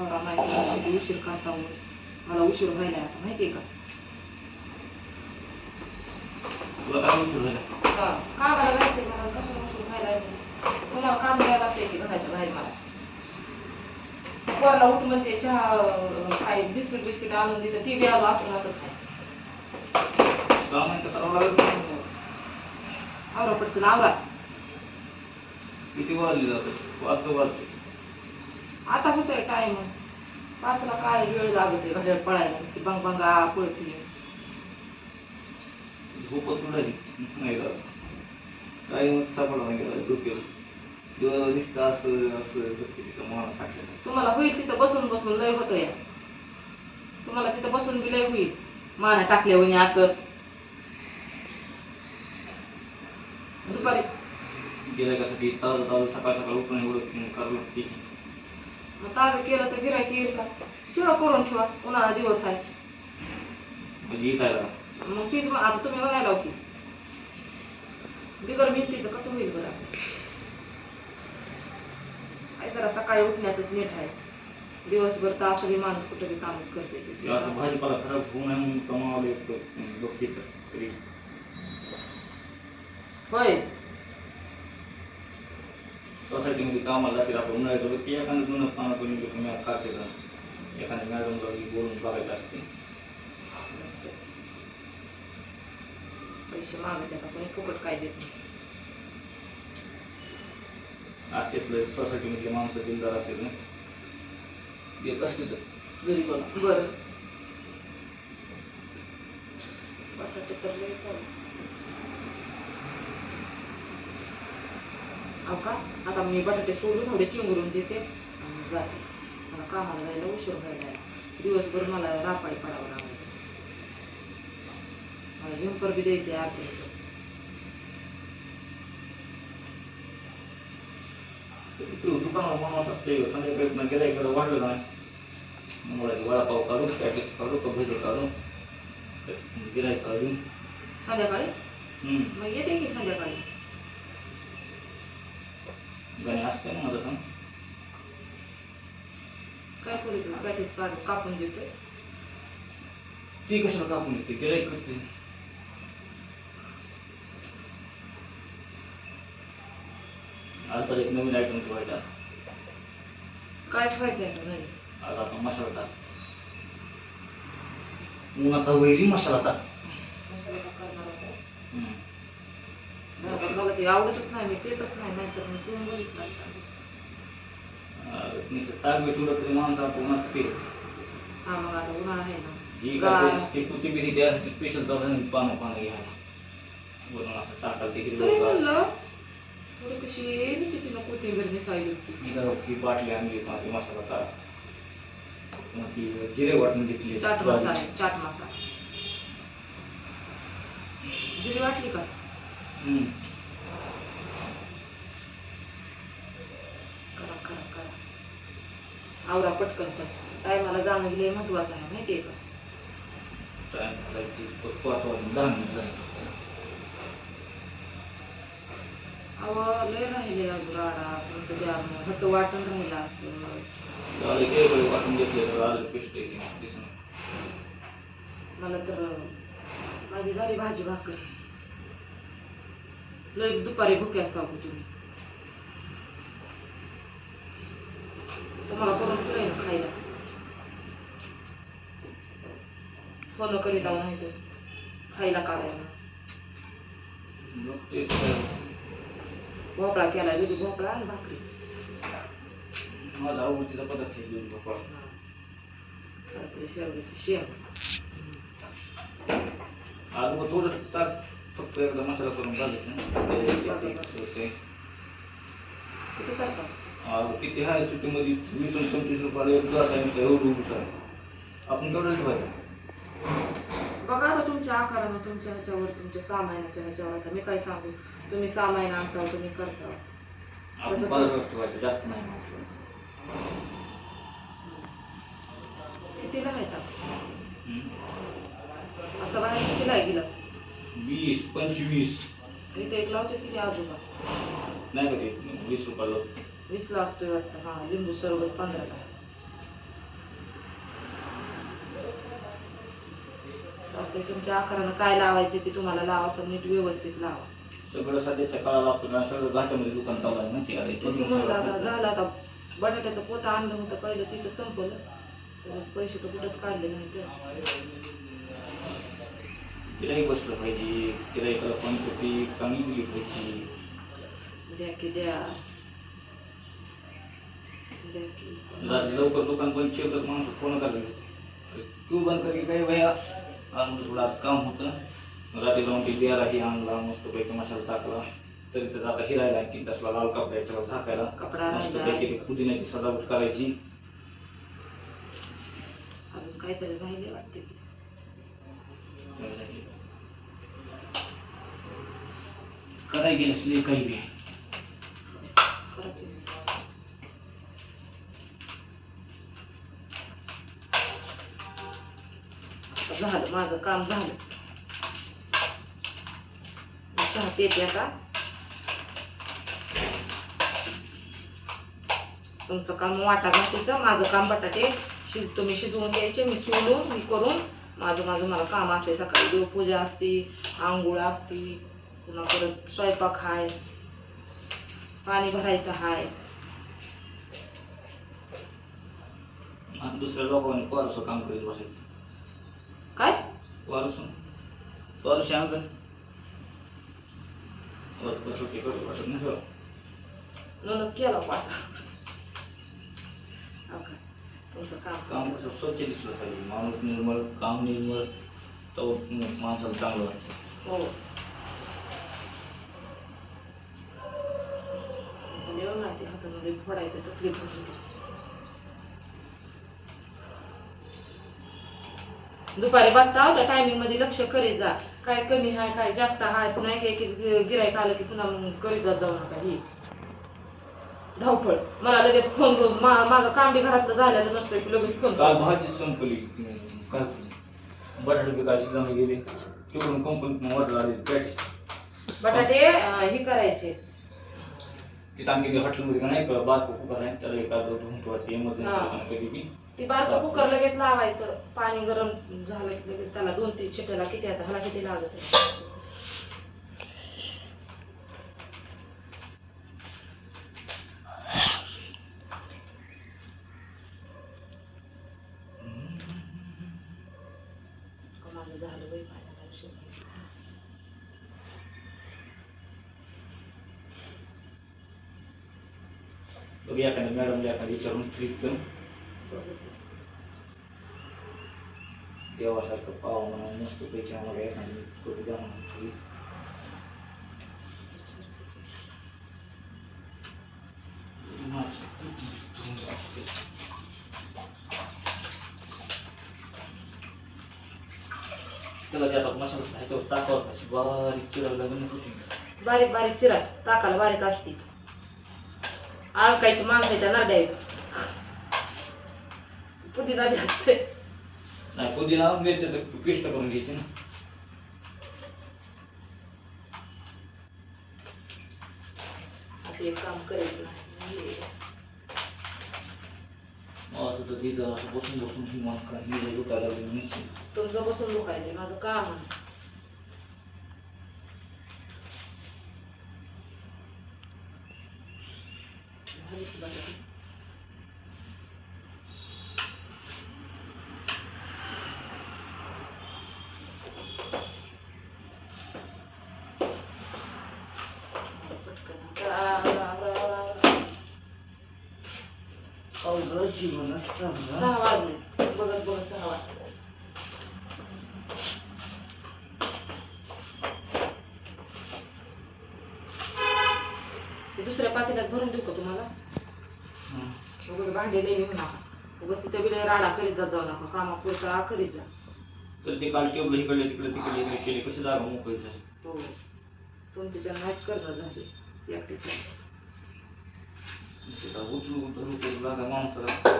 आवरा माहिती किती उशीर करता हो. मला उशीर व्हायला आता माहितीये का? तुला काय उशीर झाला? हा, कामाला जायचंय मला कसं उशीर व्हायला? तुम्हाला काम द्यायला लागतंय की घराच्या बाहेर मला? वरला उठ म्हणते चहा काय बिस्किट बिस्किट आणून दिलं ती बी आलो आतूनच आहे. सामान तर करावं लागेल आवरा पटकन आवरा. किती वाजले जात वाजता वाजते आता होतोय टाइम पाचला काय वेळ लागत आहे घड्याळ पळायला नुसती बंग बंगा पळती. झोपत उडाली. नाही काही मग सापडला नाही गेला झोपेल दिसतं असं असं करते तिथं मला टाकलं. तुम्हाला होईल तिथं बसून बसून लय होतं या तुम्हाला तिथं बसून बी लय होईल. माना टाकल्यावर असं. दुपारी. गेल्या कसाठी ताजं ताजं सकाळ सकाळ उठून एवढं करावं लागते मग ताजं केलं तर गिरायक येईल का शिळं करून ठेवा उन्हाळा दिवस आहे म्हणजे काय मग तीच आता तुम्ही बघायला होती बिगर भिंतीचं कसं होईल बरं काय जरा सकाळी उठण्याचंच नीट आहे दिवसभर तर असं बी माणूस कुठं बी कामच करते असं भाजीपाला खराब होऊ नये म्हणून कमावले बघते तरी होय सोसायटीमध्ये कामाला जाते आपण उन्हाळ्यात होतो की एखादं जुनं पानं कोणी तुम्ही काढते का? एखाद्या मॅडमला बोलून बघायचं असते. पैसे मागत आता कोणी फुकट काय देत नाही. असतेतलं सोसायटीमधले माणसं दिलदार असतील ना. देत असते तर. गरीबाला बरं. बटाटे तर लय चालू. का? आता मी बटाटे सोडून थोडे चिंगरून देते आणि जाते. मला कामाला जायला उशीर व्हायला. दिवसभर मला रापाळी पडावं लागलं. मला झुंपर बी द्यायचे अर्जंट. तू दुकानावर बनवा शकते संध्याकाळी गेल्या इकडे वाढलं नाही मला वडापाव काढू काढू का भजे काढू संध्याकाळी. मग येते की संध्याकाळी? गाणे असते ना माझं सांग. काय करू तू पॅकेज काढ कापून देतोय. ती कशाला कापून येते गिरायक करते. आता एक नवीन आयटम ठेवायचा. काय ठेवायचं आहे घरी आज आपण मसाला टाक. उन्हाचा वैरी मसाला टाक. मसाला करणार होता हम्म. नाही तर मला ते आवडतच नाही मी पेतच नाही नाहीतर मी पिऊन बघितलं असतं ताक बी तुला तरी माणसं उन्हाचं ते हा मग आता उन्हाळा आहे ही ना काय गार. ते कोथिंबीर त्यासाठी स्पेशल जाऊन पानं पानं घ्यायला वरून असं टाकाल ते तुम्ही हिरवं म्हणलं थोडी कशी कोथिंबीर मिसाळली होती बाटली आणली मसाला जिरे वाटून घेतली चाट मसाला चाट मसाला जिरी वाटली का. करा करा करा. आवरा पटकन तर. टायमाला जाणं लय महत्वाचं आहे माहितीये का? अहो लय राहिले अजून राडा तुमचं द्या ह्याचं वाटण राहिलं असं. वाटून घेतले तर पेस्ट मला तर माझी झाली भाजी भाकर. लय दुपारी भुके असता अगो तुम्ही तुम्हाला करून दिलंय ना खायला फोन करीत आहो नाही तर खायला करायला मग तेच काय. भोपळा केला दुधी भोपळा आणि भाकरी माझा आवडतीचा पदार्थ आहे दूध भोपळा रात्री शेवग्याची शेंग आज मग थोडं टाक फक्त एकदा मसाला करून ते- किती आहे सुट्टीमध्ये वीस आणि पंचवीस रुपयाला एक ग्लास आहे एवढं आहे. आपण केवढं ठेवायचं? बघा आता तुमच्या आकारानं तुमच्या ह्याच्यावर तुमच्या सामानाच्या ह्याच्यावर. आता मी काय सांगू? तुम्ही सामान आणता तुम्ही करता. आपण बाजारात ठेवायचं जास्त नाही. कितीला मिळतात. असं बाहेर कितीला आहे गिलास? वीस पंचवीस. इथे एक लावते किती आजोबा? नाही बघ एक वीस रुपयाला वीस ला असतोय वाटतं. हा लिंबू सरबत पंधरा चालतंय तुमच्या आकारानं काय लावायचे ते तुम्हाला लावा पण नीट व्यवस्थित लावा. सगळं सध्याच्या काळाला आपल्याला सगळं घाटामध्ये दुकान चालू आहे माहिती तुमचं आता का झालं आता? बटाट्याचं पोतं आणलं होतं पहिलं तिथं संपलं. पैसे तर कुठंच काढले नाही ते गिराईक बसलं पाहिजे गिराईकाला पण पीक चांगली दिली पाहिजे. द्या की द्या. द्या की रात्री लवकर दुकान बंद केलं तर माणूस फोन करायला तू बंद करी काय भैया? आज म्हणजे थोडं आज काम होतं. रात्री जाऊन ती बियाला ही आणला मस्त पैकी मसाला टाकला. तरी तर आता हिरायला आणखी तसला लाल कपडा ठेवा झाकायला. कपडा मस्त. पैकी पुदिन्याची सजावट करायची. अजून काहीतरी राहिले वाटते. की कराय गेलं असले काही बी. झालं माझं काम झालं. चहा पेते आता. तुमचं काम वाटा घाटायचं माझं काम बटाटे शिज तुम्ही शिजवून द्यायचे मी सोडून मी करून माझं माझं मला काम असते सकाळी देवपूजा असते आंघोळ असते पुन्हा परत स्वयंपाक हाय पाणी भरायचं हाय. आणि दुसऱ्या लोकांनी परसं काम करीत बसायचं. काय? परसून परशी आणलं सुट्टी करू वाटत नाही सर म्हणून केला वाटा. का? तुमचं काम काम कसं? स्वच्छ दिसलं पाहिजे. माणूस निर्मळ काम निर्मळ तो माणसाला चांगलं वाटतं. हो. लिहून नाही ते हातामध्ये फोडायचं तकलीफ होत दुपारी बसता त्या टायमिंगमध्ये लक्ष करीत जा काय कमी आहे काय जास्त आहे पुन्हा एक एक गिरायक आलं की पुन्हा मग करीत जात जाऊ नका ही धावपळ मला लगेच फोन माझं काम बी घरातलं झालेलं नसतं की लगेच फोन काल भाजी संपली काय बटाटे पिकायची जमा गेले तिकडून कंपनीत ऑर्डर आली बटाटे हे करायचे आणखी हॉटेलमध्ये नाही का बारको कुकर आहे त्याला एका जो धुवून ठेवायचं हा. इमर्जन्सी कधी बी ती बारकं कुकर लगेच लावायचं पाणी गरम झालं की लगेच त्याला दोन तीन शिट्ट्याला किती आता ह्याला किती लागत आहे? का माझं झालं बाई पाण्याला उशीर. बघ एखाद्या मॅडमला एखाद्या विचारून फ्रीजचं बघते. देवासारखं पाव म्हणून मस्त पैकी आम्हाला एखादी करू द्या म्हणून फ्रीज त्याला जे आता मसाला ह्याच्यावर टाकावं कशी बारीक चिरायला लागून होती बारीक बारीक चिरा टाकाला बारीक असते आळकायची माणसाच्या नाड्या पुदिना बी असते. नाही पुदिना मिरच्या पेस्ट करून घ्यायची ना. एक काम करेल नाही असं तर तिथं असं बसून बसून ही ही दुखायला लागली मिरची. तुमचं बसून दुखायले माझं काम आहे झाली की बटाटे? पटकन. रा- रा- रा- रा- रा. अवघड जीवन सहा वाजले बघत बघत सहा वाजले ते दुसऱ्या पातेल्यात भरून देऊ का तुम्हाला? उगाच भांडे लई नेऊ नका. उगाच तिथे बिले राडा करीत जात जाऊ नका. कामापुरता करीत जा. तर ते काल टेबल इकडले तिकडे तिकडे इकडे केले. कसे जागा मोकळी झाली? हो. तुमच्या नाहीत करणं झाले. एकटीच तिथं उचलू धरू करू लागा माणसाला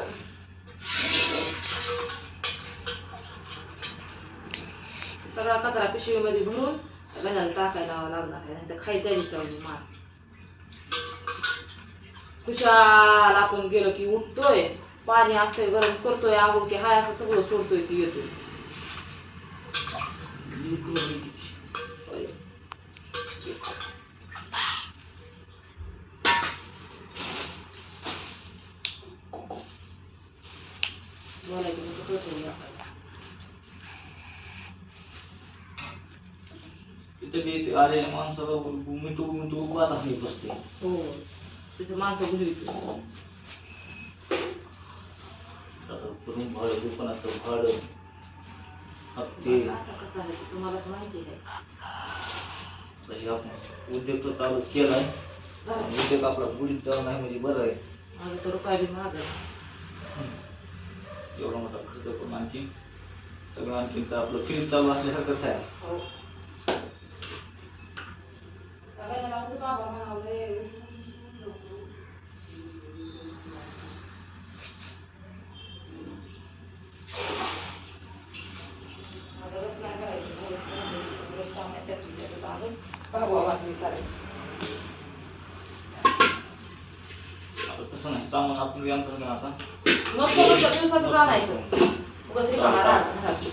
सगळा कचरा पिशवीमध्ये भरून गजाला टाकायला लावा लागणार आहे. नाही तर खायचा त्याच्यावर मार. खुशाल आपण गेलो की उठतोय पाणी असतोय गरम करतोय आगो की हाय असं सगळं सोडतोय की येतोय लेकरं बाई किती. होय. बोलायचं कसं कळतं नाही आपल्याला. तिथे बी ते आलेल्या माणसाला मिठू मिठू बाधा नाही बसते. हो. तिथे माणसं येते. रूम भाडं दुकानाचं भाडं हप्ते. आता कसं आहे ते तुम्हालाच माहिती आहे. आपण उद्योग तर चालू केलाय. उद्योग आपला बुडीत चालू नाही म्हणजे बरं आहे. माझं तर रुपया बी महाग आहे. एवढा मोठा खर्च करून आणखी सगळं आणखी तर आपलं फ्रीज चालू असल्यासारखंच आहे हो सगळ्यांना लावून बाबा म्हणावले आता कसं नाही करायचं सगळं सामान त्यातून त्याचं आणून भागवा वाटणी करायची आता तसं नाही सामान आपण बी आमचं आता मग थोडंसं दिवसाचं आणायचं उगाच रिकामा राहणार घरात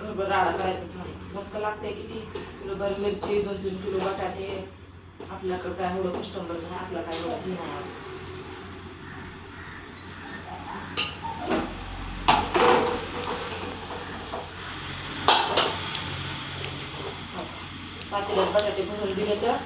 घरभर राडा करायचंच मोजकं लागतंय किती? किलो भर मिरची दोन तीन किलो बटाटे. आपल्याकडं काय एवढं कस्टमर नाही आपला काय एवढं हे नाही पातेल्यात बटाटे भरून दिले तर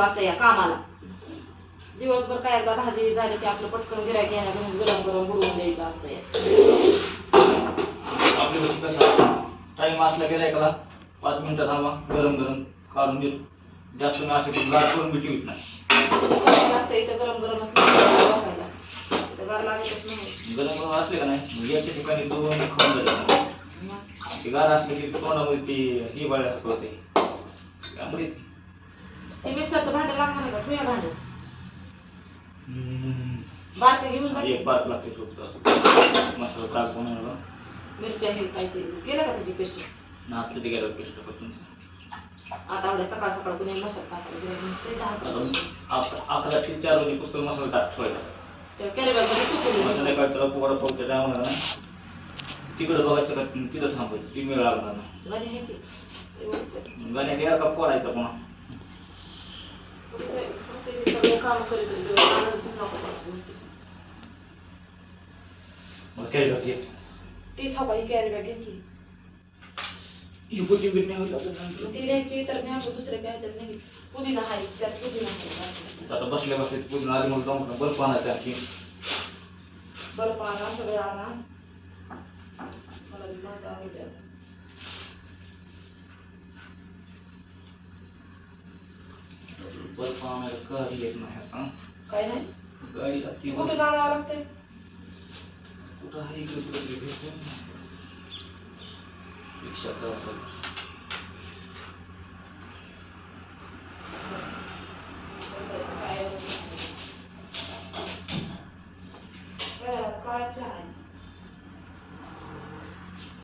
असतं या कामाला. दिवसभर काय एकदा भाजी झाली की आपलं पटकन गिरायक येणार गरम गरम बुडवून द्यायचं असतं या. टाईम असला गेलाय का पाच मिनिटं थांबा गरम गरम काढून देतो. जास्त मी असं गार करून बी ठेवीत नाही. लागतं इथं गरम गरम असलं इथं गार लागतच नाही. गरम गरम असले का नाही? याच्या ठिकाणी दोन खाऊन जाते गार असले की तोंडामध्ये ते ही वाढल्यासारखं होते त्यामुळे ते मिक्सरचं भांडं लागणार आहे का? ठेवूया भांडं. हम्म, बारकं घेऊन जा. एक पार्क लागते सोबत मसाला ताक बनवलं मिरच्या हे काय ते केलं का त्याची पेस्ट? नाचलं ते गेलं पेस्ट करून आता एवढ्या सकाळ सकाळ कुणी मसाला टाकायला गेलं नसते दहा अकरा ते चार वाजे पुस्तक मसाला टाक ठेवायचा मसाला त्याला पावच्या टायमाला ना तिकडं बघायचं का तिथं थांबायचं ती वेळ लागणार नाही. गाणी आहे की पुन्हा ते सगळे काम करीत होते. तेव्हा आनंद पण नको वाटतो. मग काय तीच हवा ही कॅरी बॅग घे की ही नाही होईल ती द्यायची तर नाही दुसऱ्या काय ह्याच्यात नाही पुदिना आहे त्यात पुदिना आहे आता बसल्या बसल्या पुदिना आधी म्हणून जाऊन बरं पाहणार आणखी. बरं पाहा सगळं आणा. मला बी माझं आवडतं बरं पाहणार गाडी येत नाही आता. काय नाही? गाडी लागते. ती कुठं आणावं लागतंय? कुठं आहे इकडे कुठे भेटतो रिक्षाचा